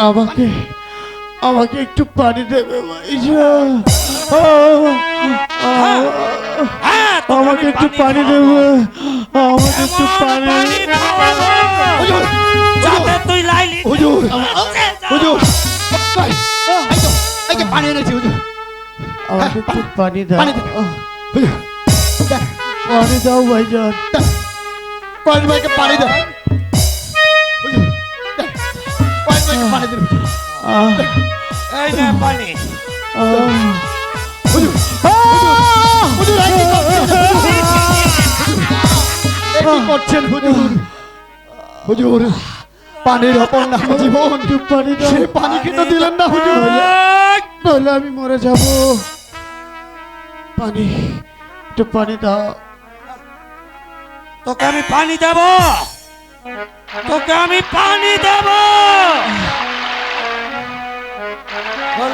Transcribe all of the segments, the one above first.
আমাকে আমাকে একটু পানি দেবে হ্যাঁ, আমাকে একটু পানি। দেবে আমাকে একটু পানি পানি। তুই লাইলি। হুজুর হুজুর। পানি এনেছি হুজুর। আমাকে একটু পানি দাও। পানি পানি দাও ভাইজান। দেখ, ভাইকে পানি দে। পানি আহ, এই নে পানি পানির অপর নাম জীবন পানি পানি কিন্তু দিলেন না হুজুর এই, আমি মরে যাব পানি একটু পানি দাও। তোকে আমি পানি দেব তোকে আমি পানি দেব।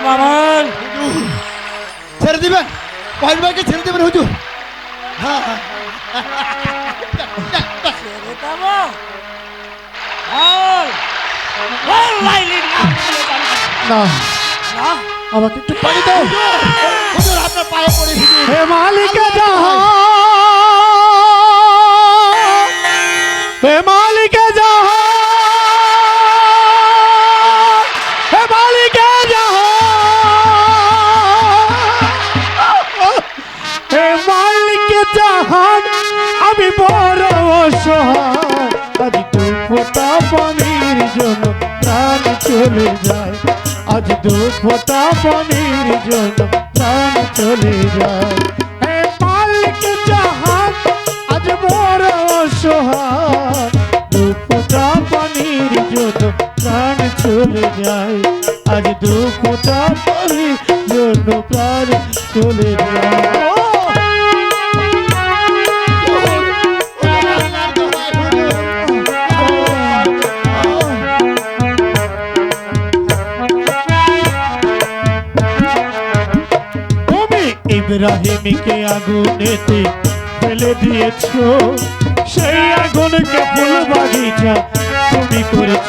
মামন। ছেড়ে দিবেন? কয়েন ভাইকে ছেড়ে দিবেন হুজুর? হ্যাঁ হ্যাঁ। ছেড়ে দেব। বল। বল লাইলি না না। না? আমাকে একটু পানি দাও। হুজুর আপনার পায়ে পড়ে হে মালিক জাহান। হে পানির জন্য প্রাণ চলে যায়। আজ দু ফোটা পানির জন্য প্রাণ চলে যায়। মালিক ফোঁটা পানির জন্য প্রাণ চলে যায়। ইব্রাহিমকে আগুনেতে ফেলে দিয়েছ। সেই আগুনকে ফুল বাগিচা তুমি করেছ,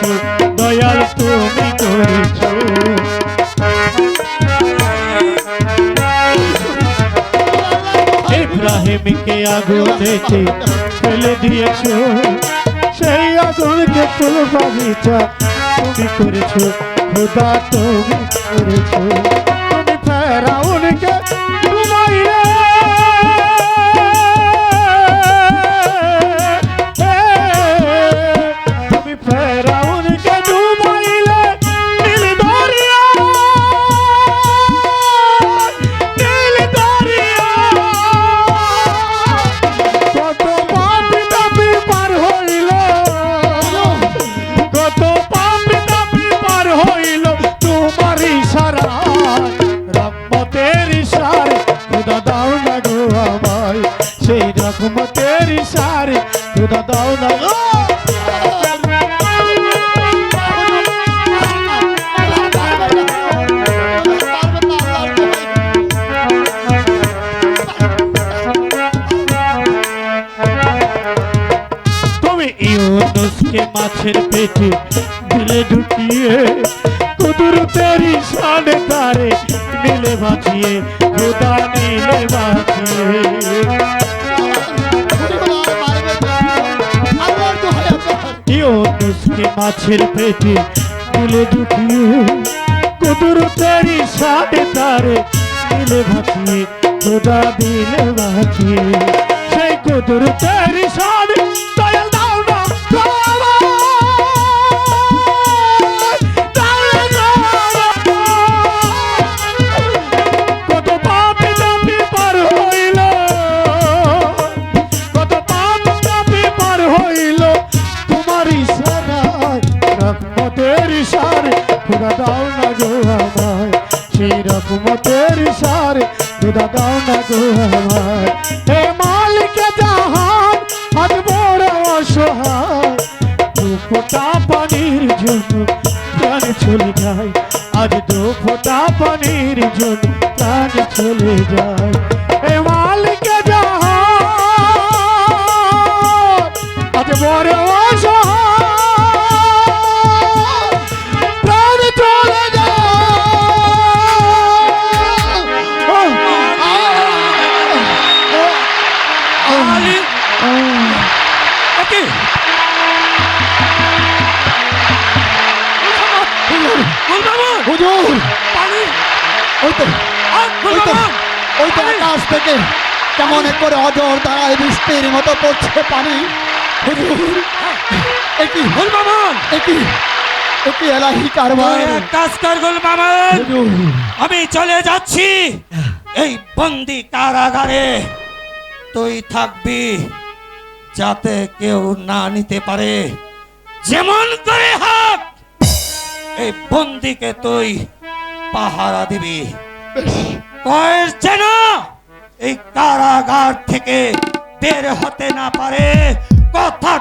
দয়াল তুমি করেছ। ইব্রাহিমকে আগুনেতে ফেলে দিয়েছ। সেই আগুনকে ফুল বাগিচা তুমি করেছ, খোদা তুমি করেছ। ইউনুসকে মাছের পেটে দিলে ঢুকিয়ে, কুদরতের ইশানে তারে নীলে বাঁচিয়ে, খোদা নীলে বাঁচিয়ে। মাছের পেটে দিলে ঢুকিয়ে ইশানে তারে নীলে বাঁচিয়ে, খোদা দিলে বাঁচিয়ে। সেই দয়াল রহমতের ইশারে খুদা দাও না গো আমায় হে মালিক জাহান, আজ বড় অসহায়। দু ফোঁটা পানির জন্য প্রাণ চলে যায়। আজ দু ফোঁটা পানির জন্য প্রাণ চলে যায়। এ মালিক জাহান, আজ বড় অসহায়। হুজুর! পানি! ওই তো ওই তো ওই তো আকাশ থেকে কেমন করে অজর ধারায় বৃষ্টির মতো পড়ছে পানি। হুজুর একই ফুল বামুন একই একই এলাহি কারবার। কাজ কর গুল আমি চলে যাচ্ছি। এই বন্দি কারাগারে তুই থাকবি যাতে কেউ না নিতে পারে। যেমন করে হোক এই বন্দিকে তুই পাহারা দিবি। যেন এই কারাগার থেকে বের হতে না পারে। কথাটা